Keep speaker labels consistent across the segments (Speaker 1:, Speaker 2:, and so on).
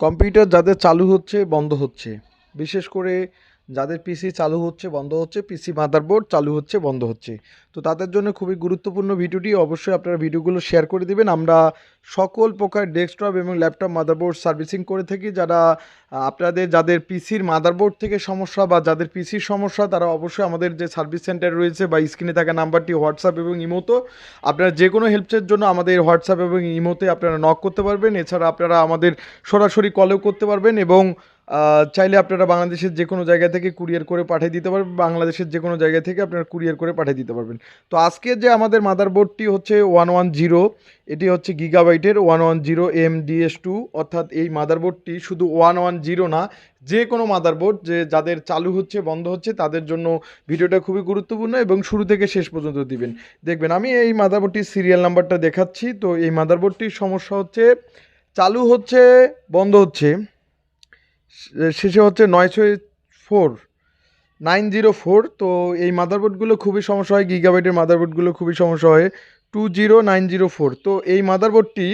Speaker 1: Computer যাদের চালু হচ্ছে বন্ধ হচ্ছে। বিশেষ করে যাদের পিসি চালু হচ্ছে, বন্ধ হচ্ছে পিসি মাদারবোর্ড চালু হচ্ছে, বন্ধ হচ্ছে। তো তাদের জন্য খুবই গুরুত্বপূর্ণ ভিডিওটি। অবশ্যই আপনারা ভিডিওগুলো শেয়ার করে দিবেন। আমরা সকল প্রকার ডেস্কটপ এবং ল্যাপটপ মাদারবোর্ড সার্ভিসিং করে থাকি। যারা আপনাদের, যাদের পিসির মাদারবোর্ড থেকে সমস্যা বা যাদের পিসির সমস্যা, তারা অবশ্যই আমাদের যে সার্ভিস সেন্টার রয়েছে বা স্ক্রিনে থাকা নাম্বারটি হোয়াটসঅ্যাপ এবং ইমোতো আপনারা যে কোনো হেল্পসের জন্য আমাদের হোয়াটসঅ্যাপ এবং ইমোতে আপনারা নক করতে পারবেন। এছাড়া আপনারা আমাদের সরাসরি কলেও করতে পারবেন এবং চাইলে আপনারা বাংলাদেশের যে কোনো জায়গা থেকে কুরিয়ার করে পাঠিয়ে দিতে পারবেন, বাংলাদেশের যে কোনো জায়গা থেকে আপনারা কুরিয়ার করে পাঠিয়ে দিতে পারবেন। তো আজকে যে আমাদের মাদারবোর্ডটি হচ্ছে ওয়ান ওয়ান জিরো এটি হচ্ছে গিগাবাইটের one one zero M DS two অর্থাৎ এই মাদারবোর্ডটি শুধু ওয়ান ওয়ান জিরো না, যে কোনো মাদারবোর্ড যে যাদের চালু হচ্ছে, বন্ধ হচ্ছে, তাদের জন্য ভিডিওটা খুবই গুরুত্বপূর্ণ এবং শুরু থেকে শেষ পর্যন্ত দিবেন। দেখবেন, আমি এই মাদারবোর্ডটির সিরিয়াল নাম্বারটা দেখাচ্ছি। তো এই মাদারবোর্ডটির সমস্যা হচ্ছে, চালু হচ্ছে, বন্ধ হচ্ছে। শেষে হচ্ছে নয় ছয় ফোর, নাইন জিরো ফোর, তো এই মাদারবোর্ডগুলো খুবই সমস্যা হয়, গিগাবাইটের মাদারবোর্ডগুলো খুবই সমস্যা হয়, two zero nine zero four, তো এই মাদারবোর্ডটি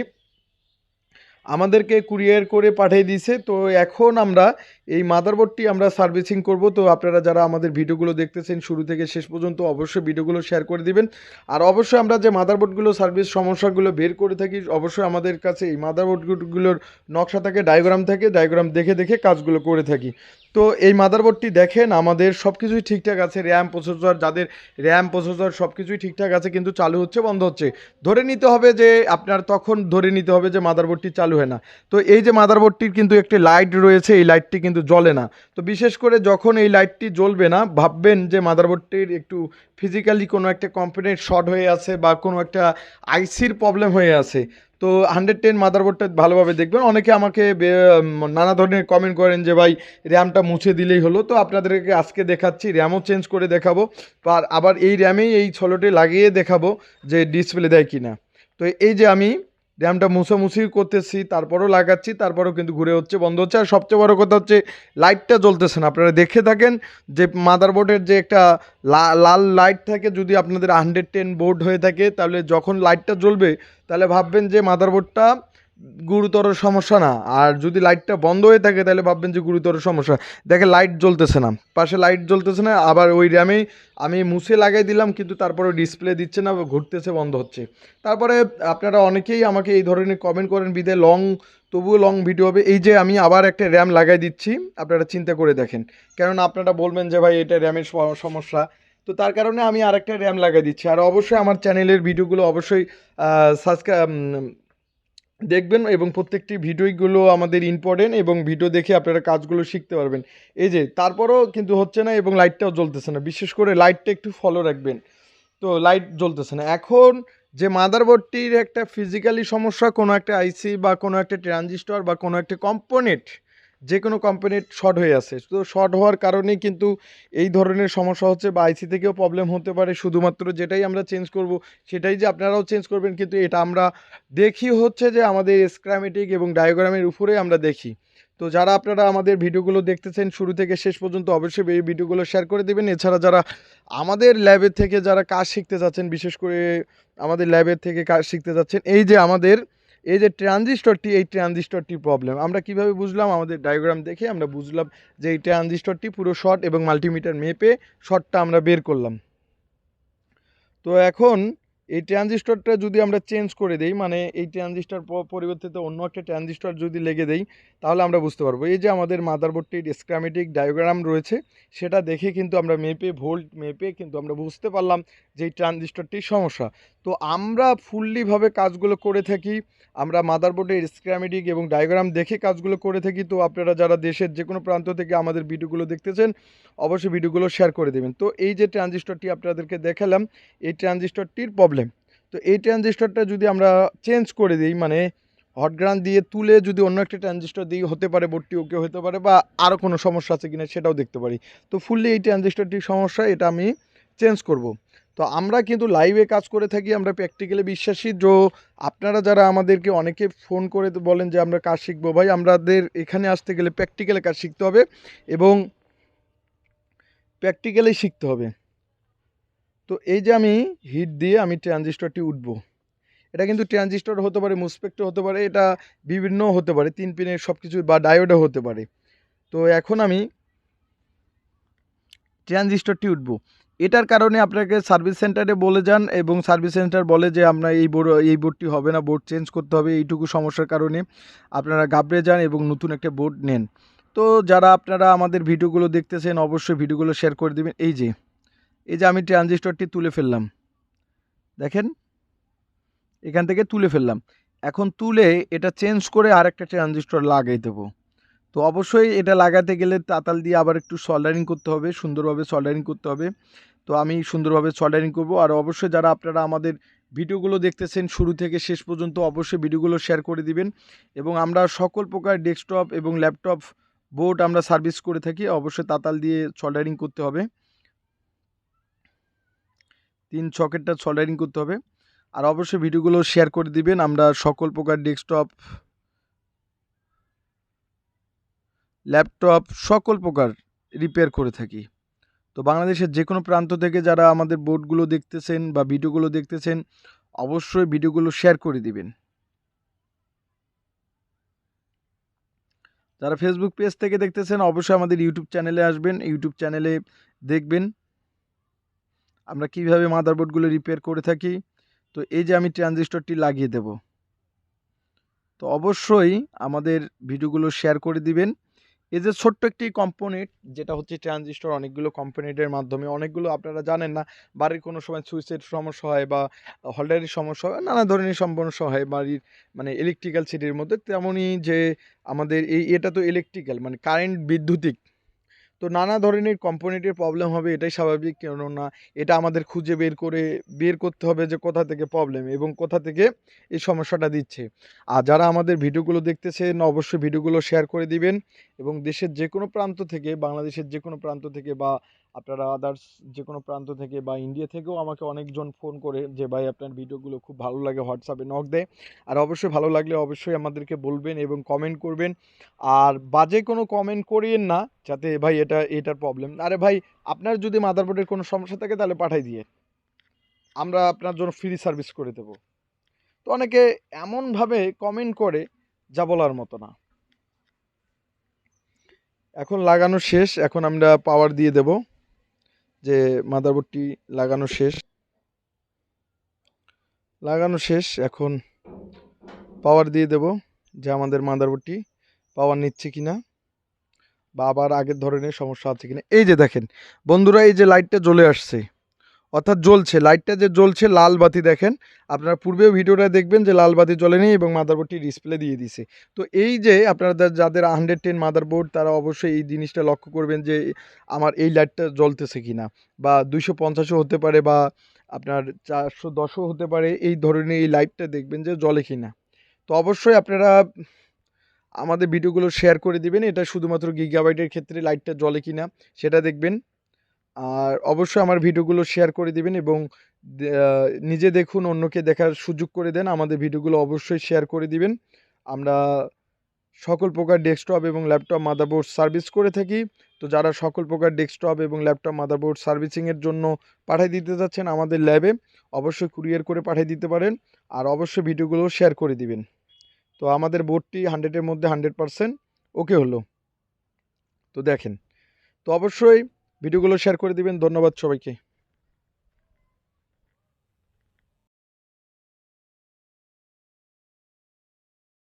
Speaker 1: আমাদেরকে কুরিয়ার করে পাঠিয়ে দিয়েছে, তো এখন আমরা এই মাদারবোর্ডটি আমরা সার্ভিসিং করব। তো আপনারা যারা আমাদের ভিডিওগুলো দেখতেছেন, শুরু থেকে শেষ পর্যন্ত অবশ্যই ভিডিওগুলো শেয়ার করে দিবেন। আর অবশ্যই আমরা যে মাদারবোর্ডগুলো সার্ভিস সমস্যাগুলো বের করে থাকি, অবশ্যই আমাদের কাছে এই মাদারবোর্ডগুলোর নকশা থাকে ডায়াগ্রাম থাকে ডায়াগ্রাম দেখে দেখে কাজগুলো করে থাকি। তো এই মাদারবোর্ডটি দেখেন, আমাদের সব কিছুই ঠিকঠাক আছে র্যাম প্রসেসর যাদের র্যাম প্রসেসর সব কিছুই ঠিকঠাক আছে, কিন্তু চালু হচ্ছে, বন্ধ হচ্ছে। ধরে নিতে হবে যে, আপনার তখন ধরে নিতে হবে যে মাদারবোর্ডটি চালু হয় না। তো এই যে মাদারবোর্ডটির কিন্তু একটি লাইট রয়েছে, এই লাইটটি কিন্তু জ্বলে না। তো বিশেষ করে যখন এই লাইটটি জ্বলবে না, ভাববেন যে মাদারবোর্ডটির একটু ফিজিক্যালি কোনো একটা কম্পোনেন্ট শর্ট হয়ে আছে বা কোনো একটা আইসির প্রবলেম হয়ে আছে। তো হান্ড্রেড টেন মাদারবোর্ডটা ভালোভাবে দেখবেন। অনেকে আমাকে নানা ধরনের কমেন্ট করেন যে, ভাই র্যামটা মুছে দিলেই হলো। তো আপনাদেরকে আজকে দেখাচ্ছি র্যামও চেঞ্জ করে দেখাবো। আর আবার এই র্যামেই এই ছলোটি লাগিয়ে দেখাবো যে ডিসপ্লে দেয় কি না তো এই যে আমি র্যামটা মুছামুছি করতেছি, তারপরও লাগাচ্ছি, তারপরও কিন্তু ঘুরে হচ্ছে, বন্ধ হচ্ছে। আর সবচেয়ে বড় কথা হচ্ছে, লাইটটা জ্বলতেছে না। আপনারা দেখে থাকেন যে মাদারবোর্ডের যে একটা লাল লাইট থাকে, যদি আপনাদের হান্ড্রেড টেন বোর্ড হয়ে থাকে, তাহলে যখন লাইটটা জ্বলবে, তাহলে ভাববেন যে মাদারবোর্ডটা গুরুতর সমস্যা না। আর যদি লাইটটা বন্ধ হয়ে থাকে, তাহলে ভাববেন যে গুরুতর সমস্যা। দেখে লাইট জ্বলতেছে না। পাশে লাইট জ্বলতেছে না, আবার ওই র্যামেই আমি মুছে লাগাই দিলাম, কিন্তু তারপরে ডিসপ্লে দিচ্ছে না, ঘুরতেছে, বন্ধ হচ্ছে। তারপরে আপনারা অনেকেই আমাকে এই ধরনের কমেন্ট করেন, বিদে লং তবুও লং ভিডিও হবে। এই যে আমি আবার একটা র্যাম লাগাই দিচ্ছি, আপনারা চিন্তা করে দেখেন। কেননা আপনারা বলবেন যে, ভাই, এটা র্যামের সমস্যা। তো তার কারণে আমি আরেকটা র্যাম লাগাই দিচ্ছি। আর অবশ্যই আমার চ্যানেলের ভিডিওগুলো অবশ্যই সাবস্ক্রাইব দেখবেন এবং প্রত্যেকটি ভিডিওগুলো আমাদের ইম্পর্টেন্ট এবং ভিডিও দেখে আপনারা কাজগুলো শিখতে পারবেন। এই যে, তারপরও কিন্তু হচ্ছে না এবং লাইটটাও জ্বলতেছে না। বিশেষ করে লাইটটা একটু ফলো রাখবেন। তো লাইট জ্বলতেছে না। এখন যে মাদারবোর্ডটির একটা ফিজিক্যালি সমস্যা, কোনো একটা আইসি বা কোনো একটা ট্রানজিস্টর বা কোনো একটা কম্পোনেন্ট যে কোনো কম্পোনেন্ট শর্ট হয়ে আছে। তো শর্ট হওয়ার কারণেই কিন্তু এই ধরনের সমস্যা হচ্ছে বা আইসি থেকেও প্রবলেম হতে পারে। শুধুমাত্র যেটাই আমরা চেঞ্জ করব, সেটাই যে আপনারাও চেঞ্জ করবেন, কিন্তু এটা আমরা দেখি হচ্ছে যে আমাদের স্ক্রামেটিক এবং ডায়াগ্রামের উপরে আমরা দেখি। তো যারা আপনারা আমাদের ভিডিওগুলো দেখতেছেন, শুরু থেকে শেষ পর্যন্ত অবশ্যই এই ভিডিওগুলো শেয়ার করে দেবেন। এছাড়া যারা আমাদের ল্যাবের থেকে যারা কাজ শিখতে যাচ্ছেন, বিশেষ করে আমাদের ল্যাবের থেকে কাজ শিখতে যাচ্ছেন, এই যে আমাদের এই যে ট্রানজিস্টরটি, এই ট্রানজিস্টরটি প্রবলেম আমরা কীভাবে বুঝলাম? আমাদের ডায়াগ্রাম দেখে আমরা বুঝলাম যে এই ট্রানজিস্টরটি পুরো শর্ট এবং মাল্টিমিটার মেপে শর্টটা আমরা বের করলাম। তো এখন এই ট্রানজিস্টরটা যদি আমরা চেঞ্জ করে দেই মানে এই ট্রানজিস্টর পরিবর্তিত অন্য একটা ট্রানজিস্টর যদি লেগে দেই, তাহলে আমরা বুঝতে পারব। এই যে আমাদের মাদারবোর্ডটির স্ক্রামেটিক ডায়োগ্রাম রয়েছে, সেটা দেখে কিন্তু আমরা মেপে, ভোল্ট মেপে কিন্তু আমরা বুঝতে পারলাম যে এই ট্রানজিস্টরটির সমস্যা। তো আমরা ফুললিভাবে কাজগুলো করে থাকি, আমরা মাদারবোর্ডের স্ক্রামেটিক এবং ডায়োগ্রাম দেখে কাজগুলো করে থাকি। তো আপনারা যারা দেশের যে কোনো প্রান্ত থেকে আমাদের ভিডিওগুলো দেখতেছেন, অবশ্যই ভিডিওগুলো শেয়ার করে দেবেন। তো এই যে ট্রানজিস্টরটি আপনাদেরকে দেখালাম, এই ট্রানজিস্টরটির প্রবলেম তো এই ট্রানজিস্টরটা যদি আমরা চেঞ্জ করে দিই মানে হট গ্রান দিয়ে তুলে যদি অন্য একটা ট্রানজিস্টর দিয়ে হতে পারে বোর্ডটি ওকে হতে পারে বা আরও কোনো সমস্যা আছে কিনা সেটাও দেখতে পারি। তো ফুললি এই ট্রানজিস্টরটির সমস্যা, এটা আমি চেঞ্জ করব। তো আমরা কিন্তু লাইভে কাজ করে থাকি, আমরা প্র্যাকটিক্যালি বিশ্বাসী। যে আপনারা যারা আমাদেরকে অনেকে ফোন করে বলেন যে, আমরা কাজ শিখব ভাই। আমাদের এখানে আসতে গেলে প্র্যাকটিক্যালে কাজ শিখতে হবে এবং প্র্যাকটিক্যালি শিখতে হবে। তো এই যে আমি হিট দিয়ে আমি ট্রানজিস্টরটি উঠবো, এটা কিন্তু ট্রানজিস্টর হতে পারে, মুসপেক্টর হতে পারে, এটা বিভিন্ন হতে পারে, তিন পিনের সব কিছু বা ডায়োডও হতে পারে। তো এখন আমি ট্রানজিস্টরটি উঠবো। এটার কারণে আপনাকে সার্ভিস সেন্টারে বলে যান এবং সার্ভিস সেন্টার বলে যে আমরা এই বোর্ড, এই বোর্ডটি হবে না, বোর্ড চেঞ্জ করতে হবে, এইটুকু সমস্যার কারণে আপনারা ঘাবড়ে যান এবং নতুন একটা বোর্ড নেন। তো যারা আপনারা আমাদের ভিডিওগুলো দেখতেছেন, অবশ্যই ভিডিওগুলো শেয়ার করে দেবেন। এই যে এই যে আমি ট্রানজিস্টরটি তুলে ফেললাম, দেখেন? এখান থেকে তুলে ফেললাম। এখন তুলে এটা চেঞ্জ করে আরেকটা ট্রানজিস্টর লাগাই দেবো। তো অবশ্যই এটা লাগাতে গেলে তাতাল দিয়ে আবার একটু সল্ডারিং করতে হবে, সুন্দরভাবে সল্ডারিং করতে হবে। তো আমি সুন্দরভাবে সল্ডারিং করব। আর অবশ্যই যারা আপনারা আমাদের ভিডিওগুলো দেখতেছেন, শুরু থেকে শেষ পর্যন্ত অবশ্যই ভিডিওগুলো শেয়ার করে দিবেন। এবং আমরা সকল প্রকার ডেস্কটপ এবং ল্যাপটপ বোর্ড আমরা সার্ভিস করে থাকি, অবশ্যই তাতাল দিয়ে সল্ডারিং করতে হবে। তিন সকেটটা সল্ডারিং করতে হবে। আর অবশ্যই ভিডিওগুলো শেয়ার করে দিবেন। আমরা সকল প্রকার ডেস্কটপ ল্যাপটপ সকল প্রকার রিপেয়ার করে থাকি। তো বাংলাদেশের যে কোনো প্রান্ত থেকে যারা আমাদের বোর্ডগুলো দেখতেছেন বা ভিডিওগুলো দেখতেছেন, অবশ্যই ভিডিওগুলো শেয়ার করে দিবেন। যারা ফেসবুক পেজ থেকে দেখতেছেন, অবশ্যই আমাদের ইউটিউব চ্যানেলে আসবেন। ইউটিউব চ্যানেলে দেখবেন। আমরা কীভাবে মাদারবোর্ডগুলো রিপেয়ার করে থাকি? তো এই যে আমি ট্রানজিস্টরটি লাগিয়ে দেব। তো অবশ্যই আমাদের ভিডিওগুলো শেয়ার করে দিবেন। এই যে ছোট্ট একটি কম্পোনেন্ট যেটা হচ্ছে ট্রানজিস্টর অনেকগুলো কম্পোনেন্টের মাধ্যমে, অনেকগুলো আপনারা জানেন না, বাড়ির কোনো সময় সুইচের সমস্যা হয় বা হোল্ডারের সমস্যা হয়, নানা ধরনের সমস্যা হয় বাড়ির মানে ইলেকট্রিক্যাল সিটির মধ্যে। তেমনই যে আমাদের এই, এটা তো ইলেকট্রিক্যাল মানে কারেন্ট বিদ্যুতিক। তো নানা ধরনের কম্পোনেন্টের প্রবলেম হবে, এটাই স্বাভাবিক। কেননা এটা আমাদের খুঁজে বের করে বের করতে হবে যে কোথা থেকে প্রবলেম এবং কোথা থেকে এই সমস্যাটা দিচ্ছে। আর যারা আমাদের ভিডিওগুলো দেখতেছেন, অবশ্যই ভিডিওগুলো শেয়ার করে দিবেন এবং দেশের যে কোনো প্রান্ত থেকে, বাংলাদেশের যে কোনো প্রান্ত থেকে বা আপনারা আদার্স যে কোনো প্রান্ত থেকে বা ইন্ডিয়া থেকেও আমাকে অনেকজন ফোন করে যে, ভাই, আপনার ভিডিওগুলো খুব ভালো লাগে হোয়াটসঅ্যাপে নক দেয় আর অবশ্যই ভালো লাগলে অবশ্যই আমাদেরকে বলবেন এবং কমেন্ট করবেন। আর বাজে কোনো কমেন্ট করিয়েন না, যাতে, ভাই, এটা, এটার প্রবলেম আরে, ভাই, আপনার যদি মাদারবোর্ডের কোনো সমস্যা থাকে, তাহলে পাঠাই দিয়ে। আমরা আপনার জন্য ফ্রি সার্ভিস করে দেব। তো অনেকে এমনভাবে কমেন্ট করে, যা বলার মতো না। এখন লাগানো শেষ, এখন আমরা পাওয়ার দিয়ে দেব। যে মাদারবোর্ডটি লাগানো শেষ। লাগানো শেষ, এখন পাওয়ার দিয়ে দেব যে আমাদের মাদারবোর্ডটি পাওয়ার নিচ্ছে কি না বা আবার আগের ধরনের সমস্যা আছে কিনা। এই যে দেখেন, বন্ধুরা, এই যে লাইটটা জ্বলে আসছে। অর্থাৎ জ্বলছে লাইটটা যে জ্বলছে লাল বাতি দেখেন। আপনারা পূর্বেও ভিডিওটা দেখবেন যে লাল বাতি জ্বলেনি এবং মাদারবোর্ডটি ডিসপ্লে দিয়ে দিছে। তো এই যে আপনারা যাদের হান্ড্রেড টেন মাদারবোর্ড তারা অবশ্যই এই জিনিসটা লক্ষ্য করবেন যে আমার এই লাইটটা জ্বলতেছে কিনা। বা দুইশো পঞ্চাশও হতে পারে বা আপনার চারশো দশও হতে পারে, এই ধরনের এই লাইটটা দেখবেন যে জ্বলে কিনা। তো অবশ্যই আপনারা আমাদের ভিডিওগুলো শেয়ার করে দিবেন, এটা শুধুমাত্র গিগাবাইটের ক্ষেত্রে লাইটটা জ্বলে কিনা, সেটা দেখবেন। আর অবশ্যই আমার ভিডিওগুলো শেয়ার করে দিবেন এবং নিজে দেখুন, অন্যকে দেখার সুযোগ করে দেন, আমাদের ভিডিওগুলো অবশ্যই শেয়ার করে দিবেন। আমরা সকল প্রকার ডেস্কটপ এবং ল্যাপটপ মাদারবোর্ড সার্ভিস করে থাকি। তো যারা সকল প্রকার ডেস্কটপ এবং ল্যাপটপ মাদারবোর্ড সার্ভিসিংয়ের জন্য পাঠিয়ে দিতে যাচ্ছেন আমাদের ল্যাবে অবশ্যই কুরিয়ার করে পাঠিয়ে দিতে পারেন আর অবশ্যই ভিডিওগুলো শেয়ার করে দিবেন। তো আমাদের বোর্ডটি হান্ড্রেডের মধ্যে হান্ড্রেড পারসেন্ট ওকে হলো। তো দেখেন, তো অবশ্যই ভিডিওগুলো শেয়ার করে দিবেন। ধন্যবাদ সবাইকে।